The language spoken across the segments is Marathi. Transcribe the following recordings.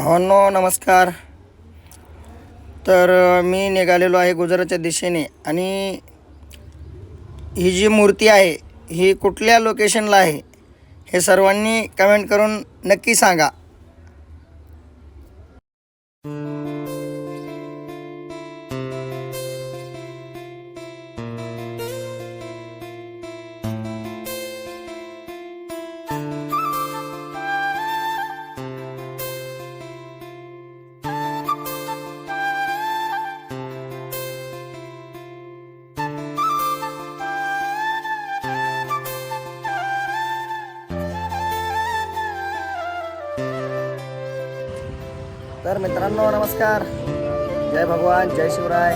भावांनो नमस्कार. तर मी निघालेलो आहे गुजरातच्या दिशेने आणि ही जी मूर्ती आहे ही कुठल्या लोकेशनला आहे हे सर्वांनी कमेंट करून नक्की सांगा. तर मित्रांनो नमस्कार. जय भगवान जय शिवराय.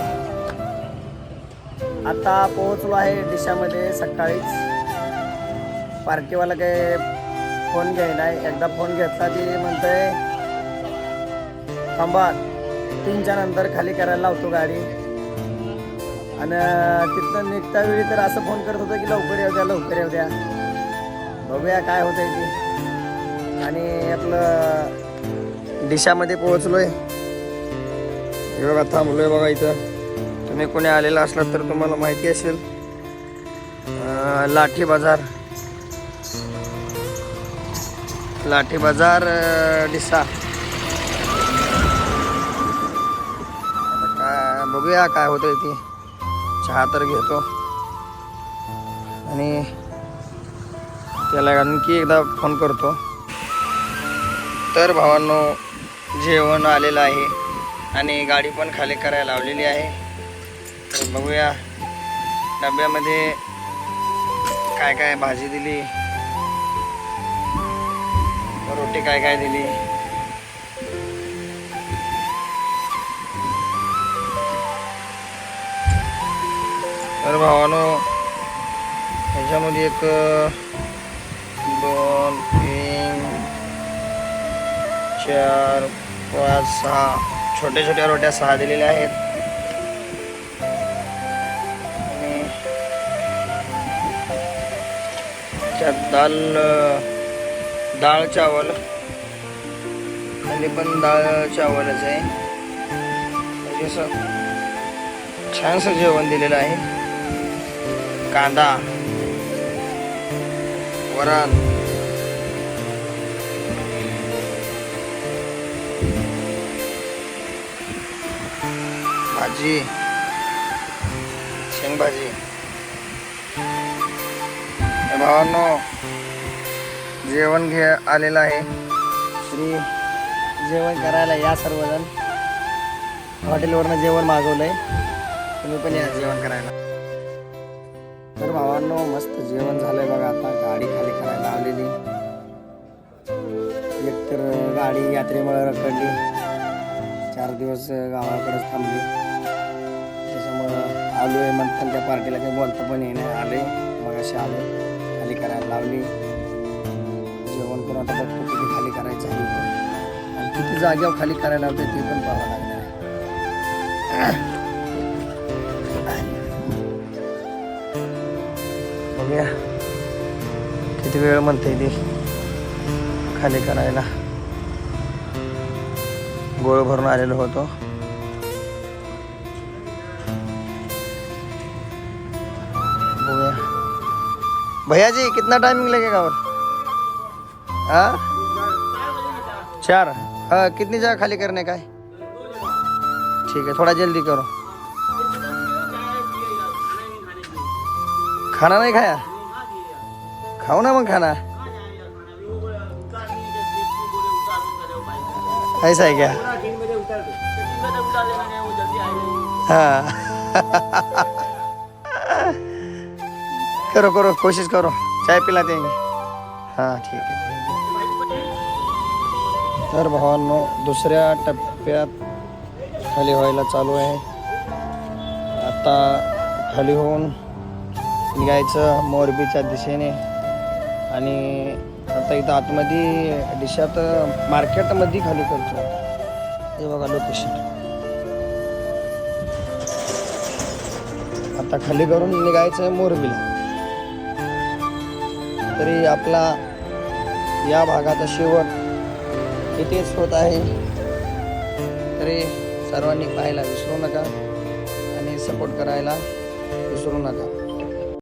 आता पोहोचलो आहे दिशामध्ये सकाळीच. पार्टीवाला काही फोन घ्यायला एकदा फोन घेतला की म्हणतंय थांबा तीनच्या नंतर खाली करायला लावतो गाडी. आणि तिथनं निघता वेळी तर असं फोन करत होतं की लवकर येऊ द्या लवकर येऊ द्या. बघूया काय होतंय ती. आणि आपलं दिशामध्ये पोहोचलोय. हे बघा थांबलोय बघा इथं. तुम्ही कोणी आलेला असला तर तुम्हाला माहिती असेल. लाठी बाजार. लाठी बाजार डिसा बघूया काय बघूया काय ती. चहा तर घेतो. आणि त्याला आणखी एकदा फोन करतो. तर भावांनो जेवण आलेलं आहे आणि गाडी पण खाली करायला लावलेली आहे. तर बघूया डब्यामध्ये काय काय भाजी दिली रोटी काय काय दिली. तर भावानो ह्याच्यामध्ये एक दोन तीन चार पाच सहा. छोट्या छोट्या रोट्या सहा दिलेल्या आहेत. आणि त्यात दाल डाळ चावल. आणि पण डाळ चावलच आहे. म्हणजे असं छानसं जेवण दिलेलं आहे. कांदा वरण. भाजी. शेंगभाजी. भावांनो जेवण घे आलेलं आहे. श्री जेवण करायला या सर्वजण. हॉटेलवरनं जेवण मागवलंय. तुम्ही पण या जेवण करायला. तर भावांनो मस्त जेवण झालंय बघा आता. गाडी खाली करायला आलेली एकतर गाडी यात्रेमुळे रखडली. चार दिवस गावाकडेच थांबली. आलो आहे म्हणतात त्या पार्टीला काही बोलतो पण येणार आले मग असे आलो खाली करायला लावली. जेवण करून आता बघतो किती खाली करायचं आहे. आणि किती जागेवर खाली करायला होते ते पण पाहावं लागणार आहे. बघूया. किती वेळ म्हणते ती? खाली करायला. गोळ भरून आलेलो होतो. बघूया भैया जी कितना टाइमिंग लगेगा और? हाँ? चार। हाँ कितनी जगह खाली करने का है? ठीक है थोड़ा जल्दी करो। खाना नहीं खाया? खाओ ना मैं खाना। ऐसा है क्या? हाँ। करो करो कोशिश करो। चाय पिला देंगे। हाँ ठीक आहे तर भावांनो दुसऱ्या टप्प्यात खाली व्हायला चालू आहे. आता खाली होऊन निघायचं मोरबीच्या दिशेने. आणि आता इथं आतमध्ये दिशात मार्केटमध्ये खाली करतो. हे बघा लोकेशन आता खाली करून निघायचं आहे मोरबीला. तरी आपला या भागाचा शेवट कितीच होत आहे. तरी सर्वांनी पाहायला विसरू नका आणि सपोर्ट करायला विसरू नका.